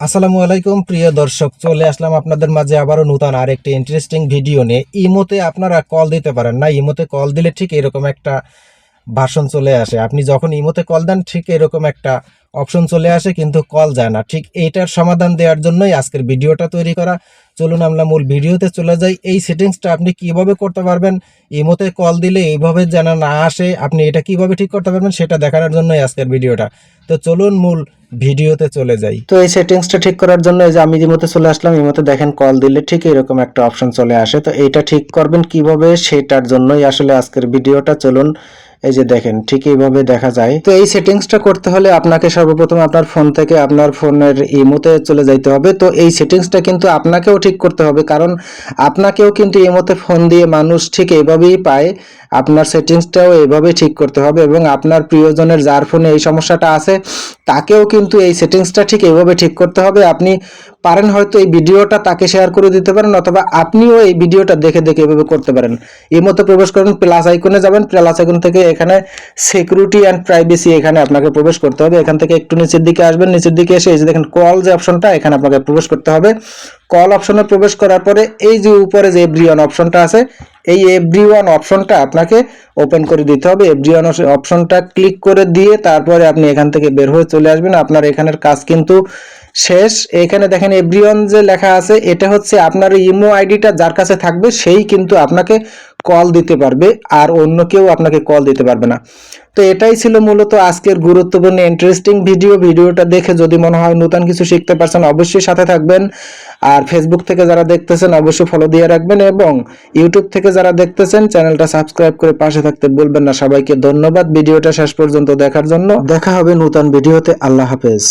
আসসালামু আলাইকুম, প্রিয় দর্শক, চলে আসলাম আপনাদের মাঝে আবারও নতুন আর একটি ইন্টারেস্টিং ভিডিও নিয়ে। ইমোতে আপনারা কল দিতে পারেন না, ইমোতে কল দিলে ঠিক এরকম একটা ভাষণ চলে আসে। আপনি যখন ইমোতে কল দেন, ঠিক এরকম একটা অপশন চলে আসে, কিন্তু কল যায় না। ঠিক এইটার সমাধান দেওয়ার জন্যই আজকের ভিডিওটা তৈরি করা। চলুন আমরা মূল ভিডিওতে চলে যাই। এই সেটিংসটা আপনি কীভাবে করতে পারবেন? ইমোতে কল দিলে এইভাবে যেন না আসে, আপনি এটা কীভাবে ঠিক করতে পারবেন সেটা দেখানোর জন্যই আজকের ভিডিওটা। তো চলুন মূল ভিডিওতে চলে যাই। তো এই সেটিংসটা ঠিক করার জন্য এই যে আমি ইমোতে চলে আসলাম, ইমোতে দেখেন কল দিলে ঠিক এরকম একটা অপশন চলে আসে। তো এইটা ঠিক করবেন কীভাবে সেটার জন্যই আসলে আজকের ভিডিওটা। চলুন এই যে দেখেন, ঠিক এইভাবে দেখা যায়। তো এই সেটিংসটা করতে হলে আপনাকে সর্বপ্রথম আপনার ফোন থেকে আপনার ফোনের ইমোতে চলে যাইতে হবে। তো এই সেটিংসটা কিন্তু আপনাকেও ঠিক করতে হবে, কারণ আপনাকেও কিন্তু ইমোতে ফোন দিয়ে মানুষ ঠিক এইভাবেই পায় আপনার সেটিংসটাও এইভাবেই ঠিক করতে হবে এবং আপনার প্রিয়জনের যার ফোনে এই সমস্যাটা আছে, তাকেও কিন্তু এই সেটিংসটা ঠিক এইভাবে ঠিক করতে হবে। আপনি পারেন হয়তো এই ভিডিওটা তাকে শেয়ার করে দিতে পারেন অথবা আপনিও এই ভিডিওটা দেখে দেখে এভাবে করতে পারেন। এই মতো প্রবেশ করুন প্লাস আইকনে যাবেন প্লাস আইকন থেকে এখানে সিকিউরিটি অ্যান্ড প্রাইভেসি এখানে আপনাকে প্রবেশ করতে হবে। এখান থেকে একটু নিচের দিকে আসবেন, নিচের দিকে এসে এই যে দেখেন কল যে অপশনটা এখানে আপনাকে প্রবেশ করতে হবে। কল অপশনে প্রবেশ করার পরে এই যে উপরে যে এভরিওয়ান অপশনটা আছে এই এভরি ওয়ান অপশনটা আপনাকে ওপেন করে দিতে হবে। এভরি ওয়ান অপশনটা ক্লিক করে দিয়ে তারপরে আপনি এখান থেকে বের হয়ে চলে আসবেন। আপনার এখানের কাজ কিন্তু শেষ। এখানে দেখেন এভরিওয়ান যে লেখা আছে, এটা হচ্ছে আপনার ইমো আইডিটা যার কাছে থাকবে, সেই কিন্তু আপনাকে কল দিতে পারবে আর অন্য কেউ আপনাকে কল দিতে পারবে না। তো এটাই ছিল মূলত আজকের গুরুত্বপূর্ণ ইন্টারেস্টিং ভিডিও ভিডিওটা দেখে যদি মনে হয় নতুন কিছু শিখতে পারছেন, অবশ্যই সাথে থাকবেন। আর ফেসবুক থেকে যারা দেখতেছেন, অবশ্যই ফলো দিয়ে রাখবেন এবং ইউটিউব থেকে যারা দেখতেছেন, চ্যানেলটা সাবস্ক্রাইব করে পাশে থাকতে বলবেন না। সবাইকে ধন্যবাদ। ভিডিওটা শেষ পর্যন্ত দেখার জন্য। দেখা হবে নতুন ভিডিওতে আল্লাহ হাফেজ।